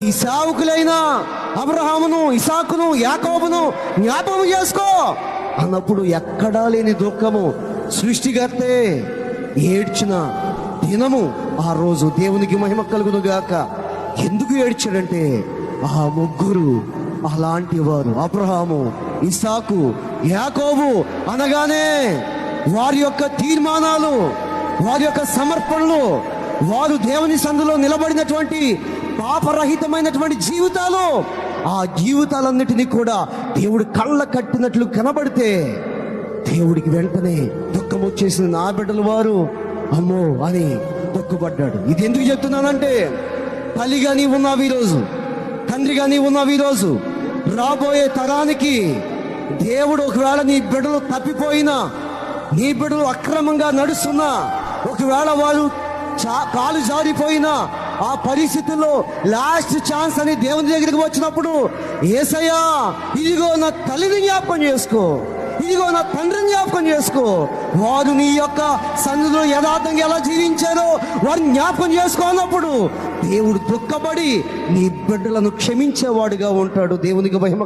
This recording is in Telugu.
ఈ సావుకులైన అబ్రహామును ఇసాకును యాకోబును జ్ఞాపకం చేసుకో. అన్నప్పుడు ఎక్కడా లేని దుఃఖము సృష్టికర్తే ఏడ్చిన దినము ఆ రోజు దేవునికి మహిమ కలుగును గాక. ఎందుకు ఏడ్చాడంటే ఆ ముగ్గురు అలాంటి వారు అబ్రహాము ఇసాకు యాకోబు అనగానే వారి యొక్క తీర్మానాలు వారి యొక్క సమర్పణలు వారు దేవుని సందులో నిలబడినటువంటి పాపరహితమైనటువంటి జీవితాలు ఆ జీవితాలన్నిటినీ కూడా దేవుడు కళ్ళ కట్టినట్లు కనబడితే దేవుడికి వెంటనే దుఃఖం వచ్చేసిన నా బిడ్డలు వారు అమ్మో అని దుఃఖపడ్డాడు. ఇది ఎందుకు చెప్తున్నానంటే తల్లిగా నీవు ఉన్నావు ఈరోజు తండ్రిగా నీవు ఉన్నావు ఈరోజు. రాబోయే తరానికి దేవుడు ఒకవేళ నీ బిడ్డలు తప్పిపోయినా నీ బిడ్డలు అక్రమంగా నడుస్తున్నా ఒకవేళ వారు చా- కాలు జారిపోయినా ఆ పరిస్థితుల్లో లాస్ట్ ఛాన్స్ అని దేవుని దగ్గరికి వచ్చినప్పుడు ఏసయ్యా ఇదిగో నా తల్లిని జ్ఞాపకం చేసుకో. ఇదిగో నా తండ్రిని జ్ఞాపకం చేసుకో. వారు నీ యొక్క సన్నిధిలో యథార్థంగా ఎలా జీవించారో వారిని జ్ఞాపకం చేసుకోనప్పుడు దేవుడు దుఃఖపడి నీ బిడ్డలను క్షమించేవాడుగా ఉంటాడు. దేవునికి మహిమ